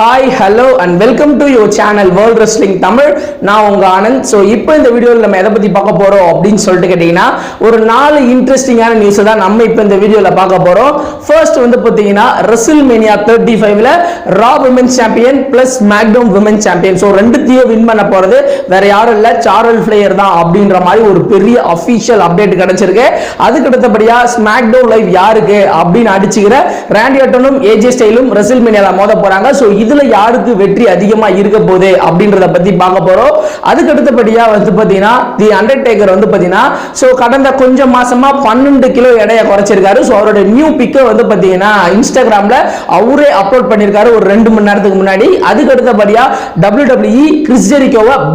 Hi hello and welcome to your channel world wrestling Tamil நான் உங்க Anand. So இப்போ இந்த வீடியோவில் நம்ம எதை பற்றி பார்க்க போகிறோம் அப்படின்னு சொல்லிட்டு கேட்டிங்கன்னா ஒரு நாலு இன்ட்ரெஸ்டிங்கான நியூஸை தான் நம்ம இப்போ இந்த வீடியோவில் பார்க்க போகிறோம் ஃபர்ஸ்ட் வந்து பார்த்தீங்கன்னா ரெசில் மேனியா தேர்ட்டி ஃபைவ்ல Raw women champion plus SmackDown women champion so ரெண்டுத்தையும் வின் பண்ண போகிறது வேற யாரும் இல்லை சார்ல் ஃபிளேயர் தான் அப்படின்ற மாதிரி ஒரு பெரிய அஃபிஷியல் அப்டேட் கிடைச்சிருக்கு. அதுக்கு அடுத்தபடியாக ஸ்மாக்டவுன் லைவ் யாருக்கு அப்படின்னு அடிச்சுக்கிற ரேண்டி அட்டனும் ஏஜே ஸ்டைலும் ரெசில் மேனியாவில் மோத போறாங்க. ஸோ இது இதுல யாருக்கு வெற்றி அதிகமா இருக்க போகுது அப்படின்றத பத்தி பார்க்க போறோம். அதுக்கு அடுத்தபடியா வந்து பாத்தீங்கன்னா தி அண்டர்டேக்கர் வந்து பாத்தீங்கன்னா ஸோ கடந்த கொஞ்சம் மாசமா பன்னெண்டு கிலோ எடையை குறைச்சிருக்காரு. ஸோ அவரோட நியூ பிக்கை வந்து பாத்தீங்கன்னா இன்ஸ்டாகிராம்ல அவரே அப்லோட் பண்ணியிருக்காரு ஒரு ரெண்டு மணி நேரத்துக்கு முன்னாடி. அதுக்கு அடுத்தபடியா டபிள்யூ டபிள்யூஇ கிறிஸ்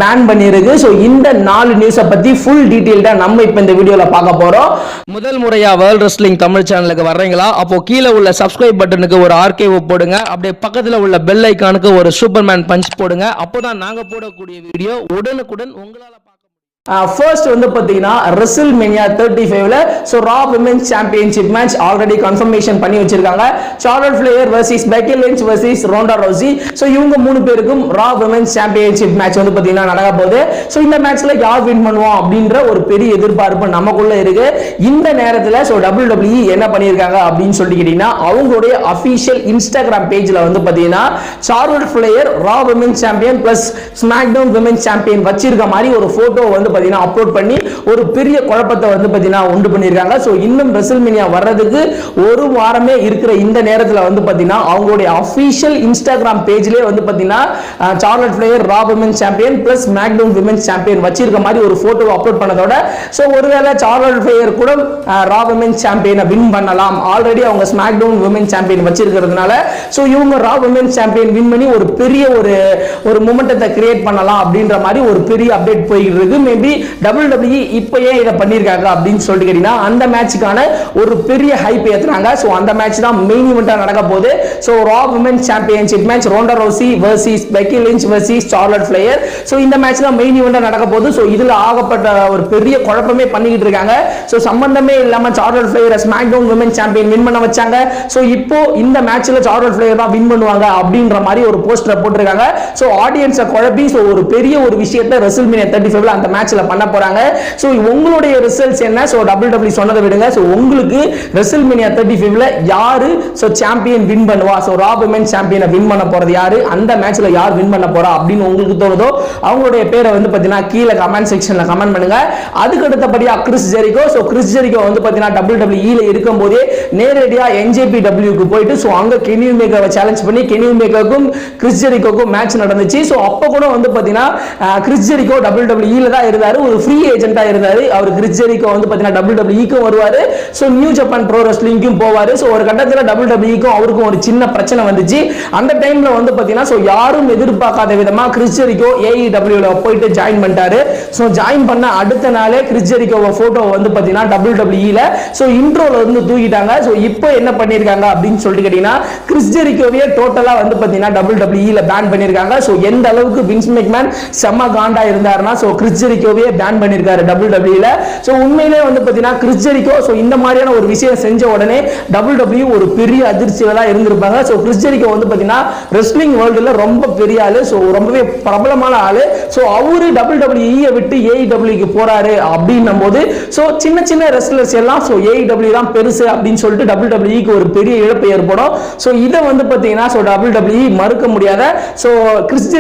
பேன் பண்ணியிருக்கு. ஸோ இந்த நாலு நியூஸை பத்தி ஃபுல் டீட்டெயில்டா நம்ம இப்போ இந்த வீடியோல பார்க்க போறோம். முதல் முறையா வேர்ல்ட் ரெஸ்லிங் தமிழ் சேனலுக்கு வர்றீங்களா? அப்போ கீழே உள்ள சப்ஸ்கிரைப் பட்டனுக்கு ஒரு ஆர்கேவ் போடுங்க. அப்படியே பக்கத்துல உள்ள பெல் ஐக்கானுக்கு ஒரு சூப்பர்மேன் பஞ்ச் போடுங்க. அப்போதான் நாங்க போடக்கூடிய வீடியோ உடனுக்குடன் உங்களால Uh, ஃபர்ஸ்ட் வந்து பார்த்தீங்கன்னா ரெசில் மெனியா தேர்ட்டி ஃபைவ்ல so Raw women's championship match already confirmation பண்ணி வச்சிருக்காங்க. Charlotte Flair versus Becky Lynch versus Ronda Rousey so இவங்க மூணு பேருக்கும் ரா விமன்ஸ் சாம்பியன்ஷிப் மேட்ச் வந்து பார்த்தீங்கன்னா நடக்க போகுது. ஸோ இந்த மேட்ச்ல யார் வின் பண்ணுவோம் அப்படின்ற ஒரு பெரிய எதிர்பார்ப்பு நமக்குள்ள இருக்கு. இந்த நேரத்தில் ஸோ டபிள்யூ டபிள்யூ என்ன பண்ணியிருக்காங்க அப்படின்னு சொல்லி கேட்டீங்கன்னா அவங்களுடைய அஃபீஷியல் இன்ஸ்டாகிராம் பேஜ்ல வந்து பார்த்தீங்கன்னா Charlotte Flair Raw women's champion plus SmackDown women's champion வச்சிருக்க மாதிரி ஒரு ஃபோட்டோ வந்து பார்த்தீங்கன்னா அப்லோட் பண்ணி ஒரு பெரிய குழப்பத்தை வந்து பார்த்தீங்கன்னா உண்டு பண்ணியிருக்காங்க. ஸோ இன்னும் ரெசல்மினியா வர்றதுக்கு ஒரு வாரமே இருக்கிற இந்த நேரத்தில் வந்து பார்த்தீங்கன்னா அவங்களுடைய அஃபீஷியல் இன்ஸ்டாகிராம் பேஜ்லேயே வந்து பார்த்தீங்கன்னா Charlotte Flair Raw women champion plus SmackDown women champion வச்சிருக்க மாதிரி ஒரு ஃபோட்டோ அப்லோட் பண்ணதோட ஸோ ஒருவேளை சார்லட் ஃபிளேயர் கூட ரா விமன் சாம்பியனை வின் பண்ணலாம். ஆல்ரெடி அவங்க ஸ்மாக்டவுன் விமன் சாம்பியன் வச்சிருக்கிறதுனால ஸோ இவங்க ரா விமன் சாம்பியன் வின் பண்ணி ஒரு பெரிய ஒரு ஒரு மூமெண்டத்தை கிரியேட் பண்ணலாம் அப்படின்ற மாதிரி ஒரு பெரிய அப்டேட் போய்கிட்டு இருக்கு. மேபி டபிள்யூ டபிள்யூ இப்போ ஏன் இதை பண்ணியிருக்காங்க அப்படின்னு சொல்லிட்டு கேட்டீங்கன்னா அந்த மேட்சுக்கான ஒரு பெரிய ஹைப் ஏத்துறாங்க ஸோ அந்த மேட்ச் தான் மெயின் இவெண்ட்டாக நடக்க போகுது. So Raw women championship match Ronda Rousey versus Becky Lynch versus Charlotte Flair so இந்த மேட்ச் தான் மெயின் இவெண்ட்டாக நடக்க போகுது. ஸோ இதில் ஆகப்பட்ட ஒரு பெரிய குழப்பமே பண்ணிக்கிட்டு இருக்காங்க. ஸோ சம்பந்தமே இல்லாமல் Charlotte Flair SmackDown women champion win பண்ண வச்சாங்க. ஸோ இப்போ இந்த மேட்ச்சில் சார்லட் ஃபிளேயர் தான் வின் பண்ணுவாங்க அப்படின்ற மாதிரி ஒரு போஸ்டரை போட்டிருக்காங்க. ஸோ ஆடியன்ஸை குழப்பி ஸோ ஒரு பெரிய ஒரு விஷயத்தை ரெசில்மினியா தேர்ட்டி ஃபைவ்ல அந்த மேட்ச்ல பண்ண போறாங்க. ஸோ உங்களுடைய ரிசல்ட்ஸ் என்ன? ஸோ டபுள் டபுள்யூ சொன்னதை விடுங்க. ஸோ உங்களுக்கு ரெசில் மினியா தேர்ட்டி ஃபைவ்ல யாரு? ஸோ சாம்பியன் வின் பண்ணுவா? ஸோ ரா விமன் சாம்பியனை வின் பண்ண போறது யாரு? அந்த மேட்ச்ல யார் வின் பண்ண போறா அப்படின்னு உங்களுக்கு தோணுதோ அவங்களுடைய பேரை வந்து பார்த்தீங்கன்னா கீழே கமெண்ட் செக்ஷன்ல கமெண்ட் பண்ணுங்க. அதுக்கு அடுத்தபடியா Chris Jericho so Chris Jericho வந்து பார்த்தீங்கன்னா டபுள் டபிள்யூல இருக்கும் போதே நேரடியாக என்ஜேபி டபிள்யூக்கு போயிட்டு ஸோ அங்கே கெனியூ மேக்கரை சேலஞ்ச் பண்ணி கெனியூ மேக்கருக்கும் கிறிஸ் ஜெரிகோக்கும் மேட்ச் நடந்துச்சு. ஸோ அப்போ கூட வந்து பார்த்தீங்கன்னா கிறிஸ் ஜெரிகோ டபுள் டபிள்யூல தான் இருந்தாரு. ஒரு ஃப்ரீ ஏஜென்ட்டா இருந்தாரு. அவர் கிறிஸ் வந்து பார்த்தீங்கன்னா டபுள் டபிள்யூக்கும் வருவாரு. ஸோ நியூ ஜப்பான் ப்ரோ ரெஸ்லிங்க்கும் போவார். ஸோ ஒரு கட்டத்தில் டபுள் டபிள்யூக்கும் அவருக்கும் ஒரு சின்ன பிரச்சனை வந்துச்சு. அந்த டைம்ல வந்து பார்த்தீங்கன்னா ஸோ யாரும் எதிர்பார்க்காத விதமாக கிறிஸ் ஏஇ ஏஇடபிள்யூல போயிட்டு ஜாயின் பண்ணிட்டாரு. ஸோ ஜாயின் பண்ண அடுத்த நாளே கிறிஸ் ஃபோட்டோ வந்து பார்த்தீங்கன்னா டபுள் டபிள்யூல ஸோ இன்ட்ரோல இருந்து தூக்கிட்டாங்க. ஸோ இப்போ என்ன பண்ணியிருக்காங்க அப்படின்னு சொல்லிட்டு கேட்டீங்கன்னா கிறிஸ் டோட்டலாக வந்து பார்த்தீங்கன்னா டபுள் டபிள்யூல பேன் பண்ணியிருக்காங்க ஸோ எந்த அளவுக்கு வின்ஸ் மெக்மேன் செம்ம காண்டா இருந்தாருன்னா ஸோ கிறிஸ் ஜெரிக்கோவே பேன் பண்ணியிருக்காரு டபுள் டபிள்யூல ஸோ உண்மையிலே வந்து பார்த்தீங்கன்னா கிறிஸ் ஜெரிக்கோ ஸோ இந்த மாதிரியான ஒரு விஷயம் செஞ்ச உடனே டபுள் டபிள்யூ ஒரு பெரிய அதிர்ச்சியில தான் இருந்திருப்பாங்க. ஸோ கிறிஸ் ஜெரிக்கோ வந்து பார்த்தீங்கன்னா ரெஸ்லிங் வேர்ல்டுல ரொம்ப பெரிய ஆளு. ஸோ ரொம்பவே பிரபலமான ஆளு. ஸோ அவரு டபுள் டபிள்யூஇயை விட்டு ஏஇடபிள்யூக்கு போறாரு அப்படின்னும் போது ஸோ சின்ன சின்ன ரெஸ்லர்ஸ் எல்லாம் ஸோ ஏஇடபிள்யூ தான் பெருசு அப்படின்னு சொல்லிட்டு டபுள் டபிள்யூக்கு ஒரு பெரிய இழப்பு ஏற்படும். ஸோ இதை வந்து பார்த்தீங்கன்னா ஸோ டபுள் டபிள்யூ மறுக்க முடியாத ஸோ கிறிஸ்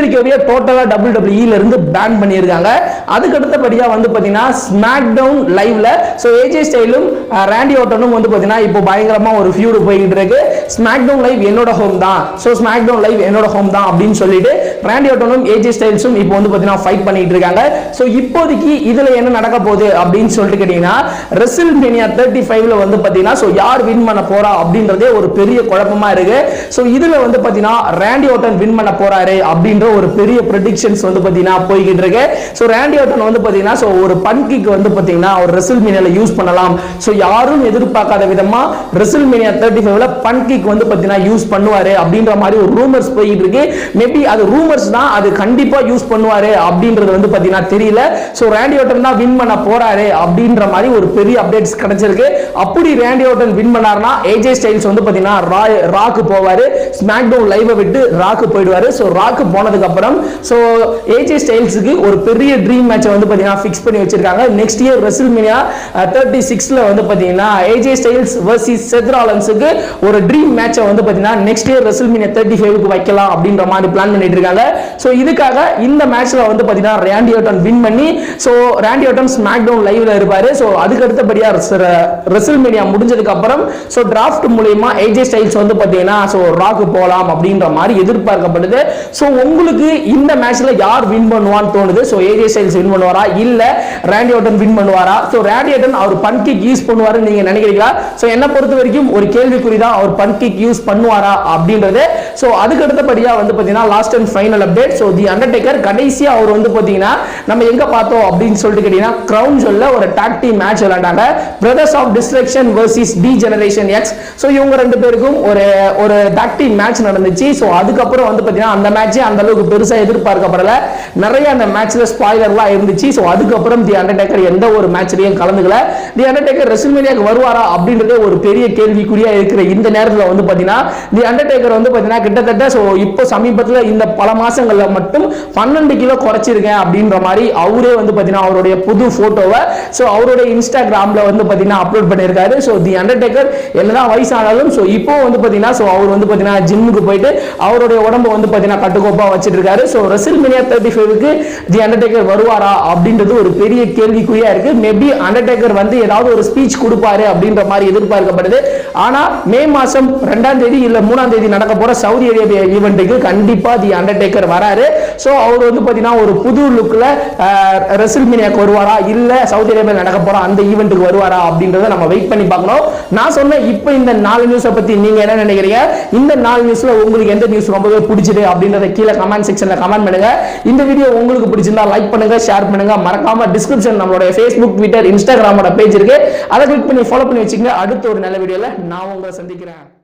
டோட்டலாக டபுள் டபிள்யூல இருந்து பேன் பண்ணியிருக்காங்க. அதுக்கு அடுத்தபடியாக வந்து பார்த்தீங்கன்னா ஸ்மாக் டவுன் லைவ்ல ஸோ ஏஜே ஸ்டைலும் ரேண்டி ஓட்டனும் வந்து பார்த்தீங்கன்னா இப்போ பயங்கரமாக ஒரு ஃபியூடு போய்கிட்டு இருக்கு. ஸ்மாக் டவுன் லைவ் என்னோட ஹோம் தான். ஸோ ஸ்மாக் டவுன் லைவ் என்னோட ஹோம் தான் அப்படின்னு சொல்லிட்டு ரேண்டி ஓட்டனும் ஏஜே ஸ்டைல்ஸும் இப்போ வந்து பார்த்தீங்கன்னா ஃபைட் பண்ணிட்டு இருக்காங்க. ஸோ இப்போதைக்கு இதில் என்ன நடக்க போகுது அப்படின்னு சொல்லிட்டு கேட்டீங்கன்னா ரெசில் மெனியா தேர்ட்டி ஃபைவ்ல வந்து பார்த்தீங்கன்னா ஸோ யார் வின் பண்ண போறா அப்படின்றதே ஒரு பெரிய குழப்பமா இருக்கு. ஸோ இதுல வந்து பார்த்தீங்கன்னா ரேண்டி ஓட்டன் வின் பண்ண போறாரு அப்படின்ற ஒரு பெரிய ப்ரெடிக்ஷன்ஸ் வந்து பார்த்தீங்கன்னா போய்கிட்டு இருக்கு. ஸோ ரேண்டி ஓட்டன் வந்து பார்த்தீங்கன்னா ஸோ ஒரு பன்கிக் வந்து பார்த்தீங்கன்னா ஒரு ரெசில் மீனியில் யூஸ் பண்ணலாம். ஸோ யாரும் எதிர்பார்க்காத விதமா ரெசில் மீனியா தேர்ட்டி ஃபைவ்ல பன்கிக் வந்து பார்த்தீங்கன்னா யூஸ் பண்ணுவாரு அப்படின்ற மாதிரி ஒரு ரூமர்ஸ் போயிட்டு இருக்கு. மேபி அது ரூமர்ஸ் தான் அது கண்டிப்பா யூஸ் பண்ணுவாரு அப்படின்றது வந்து பார்த்தீங்கன்னா தெரியல. ஸோ ரேண்டி ஓட்டன் தான் வின் பண்ண போறாரு அப்படின்ற மாதிரி ஒரு பெரிய அப்டேட்ஸ் கிடைச்சிருக்கு. அப்படி ரேண்டி ஓட்டன் வின் பண்ணாருன்னா ஏஜே ஸ்டைல்ஸ் வந்து பாத்தீங்கன்னா ராக்கு போவாரு. ஸ்மாக் டவுன் லைவை விட்டு ராக்கு போயிடுவாரு. ஸோ ராக்கு போனதுக்கு அப்புறம் ஸோ ஏஜே ஸ்டைல்ஸுக்கு ஒரு பெரிய ட்ரீம் மேட்சை வந்து பார்த்தீங்கன்னா ஃபிக்ஸ் பண்ணி வச்சிருக்காங்க. நெக்ஸ்ட் இயர் ரெசில்மினியா தேர்ட்டி சிக்ஸில் வந்து பார்த்தீங்கன்னா ஏஜே ஸ்டைல்ஸ் வர்சிஸ் செத்ராலன்ஸுக்கு ஒரு ட்ரீம் மேட்சை வந்து பார்த்தீங்கன்னா நெக்ஸ்ட் இயர் ரெசில்மினியா தேர்ட்டி ஃபைவ்க்கு வைக்கலாம் அப்படின்ற மாதிரி பிளான் பண்ணிட்டு இருக்காங்க. ஸோ இதுக்காக இந்த மேட்ச்சில் வந்து பார்த்தீங்கன்னா ரேண்டி ஓட்டன் வின் பண்ணி so Randy Orton SmackDown லைவ்ல இருப்பார். ஸோ அதுக்கு அடுத்தபடியாக ரெசில் மீடியா முடிஞ்சதுக்கு அப்புறம் ஸோ டிராஃப்ட் மூலயமா ஏஜே ஸ்டைல்ஸ் வந்து பார்த்தீங்கன்னா ஸோ ராக்கு போகலாம் அப்படின்ற மாதிரி எதிர்பார்க்கப்படுது. ஸோ உங்களுக்கு இந்த மேட்ச்சில் யார் வின் பண்ணுவான்னு தோணுது? ஸோ ஏஜே ஸ்டைல்ஸ் வின் பண்ணுவாரா? இல்ல ரேண்டி ஓட்டன் வின் பண்ணுவாரா? ஸோ ரேண்டி ஓட்டன் அவர் பன் கிக் யூஸ் பண்ணுவாரு நீங்க நினைக்கிறீங்களா? ஸோ என்ன பொறுத்த வரைக்கும் ஒரு கேள்விக்குறி தான் அவர் பன் கிக் யூஸ் பண்ணுவாரா அப்படின்றது. ஸோ அதுக்கு அடுத்தபடியா வந்து பாத்தீங்கன்னா last and final update so the Undertaker கடைசியா அவர் வந்து பாத்தீங்கன்னா நம்ம எங்க பார்த்தோம் அப்படின்னு சொல்லிட்டு கேட்டீங்கன்னா கிரவுன் சொல்ல ஒரு டாக் டீம் மேட்ச் விளையாண்டாங்க. Brothers of destruction versus D generation X so இவங்க ரெண்டு பேருக்கும் ஒரு ஒரு டாக் டீம் மேட்ச் நடந்துச்சு. ஸோ அதுக்கப்புறம் வந்து பாத்தீங்கன்னா அந்த மேட்சே அந்த அளவுக்கு பெருசா எதிர்பார்க்கப்படல. நிறைய அந்த மேட்ச்ல ஸ்பாய்லர்லாம் இருந்துச்சு. ஸோ அதுக்கப்புறம் தி அண்டர்டேக்கர் எந்த ஒரு மேட்ச்லையும் கலந்துக்கல. தி அண்டர்டேக்கர் ரெசில்மேனியாக்கு வருவாரா அப்படின்றதே ஒரு பெரிய கேள்விக்குறியா இருக்கிற இந்த நேரத்தில் வந்து பார்த்தீங்கன்னா தி அண்டர்டேக்கர் வந்து பார்த்தீங்கன்னா கிட்டத்தட்ட ஸோ இப்போ சமீபத்தில் இந்த பல மாசங்கள்ல மட்டும் பன்னெண்டு கிலோ குறைச்சிருக்கேன் அப்படின்ற மாதிரி அவரே வந்து பார்த்தீங்கன்னா அவருடைய புது போட்டோவை ஸோ அவருடைய இன்ஸ்டாகிராம்ல வந்து பார்த்தீங்கன்னா அப்லோட் பண்ணியிருக்காரு. ஸோ தி அண்டர்டேக்கர் என்னதான் வயசானாலும் ஸோ இப்போ வந்து பார்த்தீங்கன்னா ஸோ அவர் வந்து பார்த்தீங்கன்னா ஜிம்முக்கு போயிட்டு அவருடைய உடம்ப வந்து பார்த்தீங்கன்னா கட்டுக்கோப்பாக வச்சிட்டு இருக்காரு. ஸோ ரெசில்மினியா தேர்ட்டி ஃபைவ்க்கு தி அண்டர்டேக்கர் வருவாரா அப்படின்றது ஒரு பெரிய கேள்விக்குறியா இருக்கு. மேபி அண்டர்டேக்கர் வந்து ஏதாவது ஒரு ஸ்பீச் கொடுப்பாரு அப்படின்ற மாதிரி எதிர்பார்க்கப்படுது. ஆனா மே மாசம் ரெண்டாம் தேதி இல்ல மூணாம் தேதி நடக்க போற சவுதி அரேபியா ஈவெண்ட்டுக்கு கண்டிப்பா தி அண்டர்டேக்கர் வராரு. ஸோ அவர் வந்து பாத்தீங்கன்னா ஒரு புது லுக்ல ரெசில்மினியாக்கு வருவாரா? இல்ல சவுதி அரேபியா நடக்க போற அந்த ஈவெண்ட்டுக்கு வருவாரா? அப்படின்றத நம்ம வெயிட் பண்ணி பார்க்கணும். நான் சொன்ன இப்போ இந்த நாலு நியூஸை பத்தி நீங்க என்ன நினைக்கிறீங்க? இந்த நாலு நியூஸ்ல உங்களுக்கு எந்த நியூஸ் ரொம்பவே பிடிச்சது அப்படின்றத கீழே கமெண்ட் செக்ஷன்ல கமெண்ட் பண்ணுங்க. இந்த வீடியோ உங்களுக்கு பிடிச்சிருந்தா லைக் பண்ணுங்க ஷேர் பண்ணுங்க. மறக்காம டிஸ்கிரிப்ஷன் நம்மளுடைய ஃபேஸ்புக் ட்விட்டர் இன்ஸ்டாகிராமோட பேஜ் இருக்கு. அதை கிளிக் பண்ணி ஃபாலோ பண்ணி வச்சுக்கோங்க. அடுத்த ஒரு நல்ல வீடியோல நான் உங்களை சந்திக்கிறேன்.